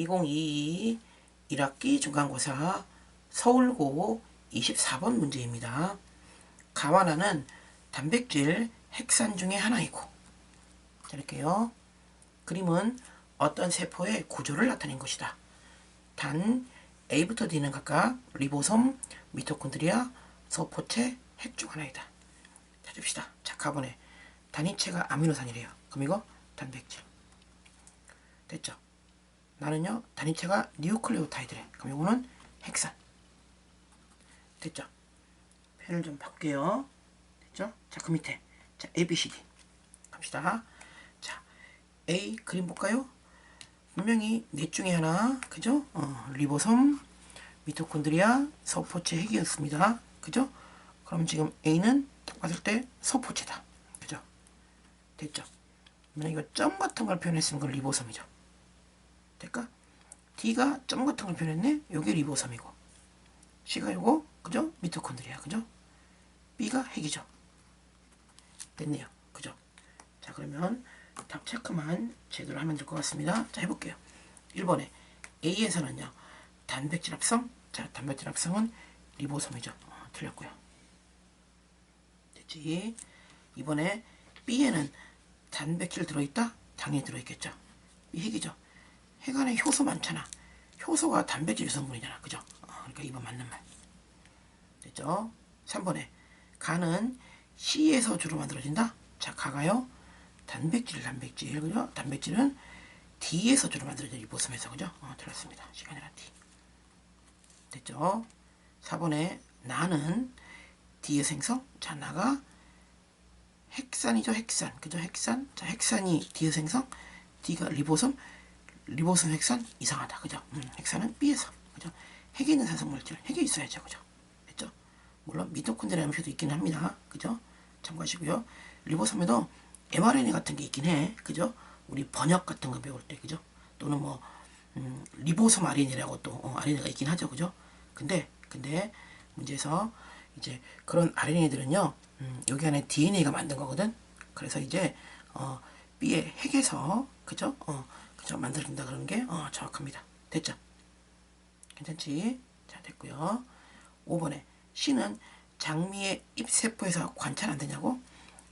2022 1학기 중간고사 서울고 24번 문제입니다. 가와나는 단백질 핵산 중에 하나이고 자, 이렇게요. 그림은 어떤 세포의 구조를 나타낸 것이다. 단 A부터 D는 각각 리보솜, 미토콘드리아, 서포체, 핵 중 하나이다. 찾읍시다. 자, 가본에 단위체가 아미노산이래요. 그럼 이거 단백질. 됐죠? 나는요, 단위체가 뉴클레오타이드래. 그럼 이거는 핵산. 됐죠? 펜을 좀 바꿀게요. 됐죠? 자, 그 밑에. 자, A, B, C, D. 갑시다. 자, A 그림 볼까요? 분명히 넷 중에 하나, 그죠? 어, 리보솜, 미토콘드리아, 서포체 핵이었습니다. 그죠? 그럼 지금 A는 딱 봤을 때 서포체다. 그죠? 됐죠? 이거 점 같은 걸 표현했으면 그건 리보솜이죠. 될까? D가 점 같은 걸 표현했네? 요게 리보솜이고. C가 요거, 그죠? 미토콘드리아, 그죠? B가 핵이죠. 됐네요. 그죠? 자, 그러면 답 체크만 제대로 하면 될 것 같습니다. 자, 해볼게요. 1번에 A에서는요, 단백질 합성. 자, 단백질 합성은 리보솜이죠. 어, 틀렸고요. 됐지? 이번에 B에는 단백질 들어있다? 당연히 들어있겠죠. 이 핵이죠. 핵 안에 효소 많잖아. 효소가 단백질 성분이잖아. 그죠? 어, 그러니까 2번 맞는 말. 됐죠? 3번에 간은 C에서 주로 만들어진다? 자, 가가요. 단백질, 단백질. 그죠? 단백질은 D에서 주로 만들어져 리보솜에서. 그죠? 어, 틀렸습니다. 시간이란 D. 됐죠? 4번에 나는 D의 생성. 자, 나가 핵산이죠, 핵산. 그죠? 핵산. 자, 핵산이 D의 생성. D가 리보솜. 리보솜 핵산 이상하다. 그죠? 음, 핵산은 B에서. 그죠? 핵에 있는 산성물질. 핵에 있어야죠. 그죠? 됐죠? 물론 미토콘드리아 암표도 있긴 합니다. 그죠? 참고하시고요. 리보솜에도 mRNA 같은 게 있긴 해. 그죠? 우리 번역 같은 거 배울 때. 그죠? 또는 뭐 음, 리보솜 RNA라고 또 어, RNA가 있긴 하죠. 그죠? 근데 근데 문제에서 이제 그런 RNA들은요. 음, 여기 안에 DNA가 만든 거거든. 그래서 이제 어, B의 핵에서 그죠? 어, 그죠? 만들어진다 그런 게 어, 정확합니다. 됐죠? 괜찮지? 자, 됐고요. 5번에 C는 장미의 잎세포에서 관찰 안 되냐고?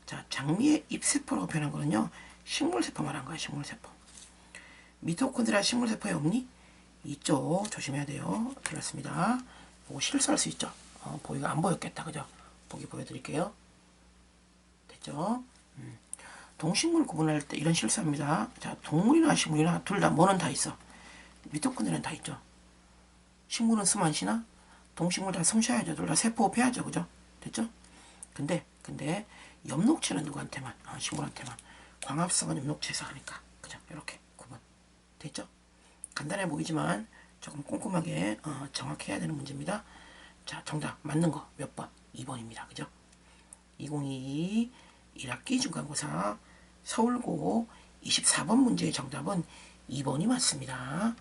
자, 장미의 잎세포라고 표현한 거는요. 식물세포 말한 거야, 식물세포. 미토콘드리아 식물세포에 없니? 있죠. 조심해야 돼요. 틀렸습니다. 이거 실수할 수 있죠. 어, 보기가 안 보였겠다. 그죠? 보기 보여드릴게요. 됐죠? 음. 동식물 구분할 때 이런 실수합니다. 자, 동물이나 식물이나 둘 다 뭐는 다 있어. 미토콘드리아는 다 있죠. 식물은 쉬나? 동식물 다 숨 쉬어야죠. 둘 다 세포 호흡해야죠. 그죠? 됐죠? 근데, 근데, 엽록체는 누구한테만? 아, 식물한테만. 광합성은 엽록체에서 하니까. 그죠? 이렇게 구분. 됐죠? 간단해 보이지만 조금 꼼꼼하게 어, 정확해야 되는 문제입니다. 자, 정답 맞는 거 몇 번? 2번입니다. 그죠? 2022 1학기 중간고사 서울고 24번 문제의 정답은 2번이 맞습니다.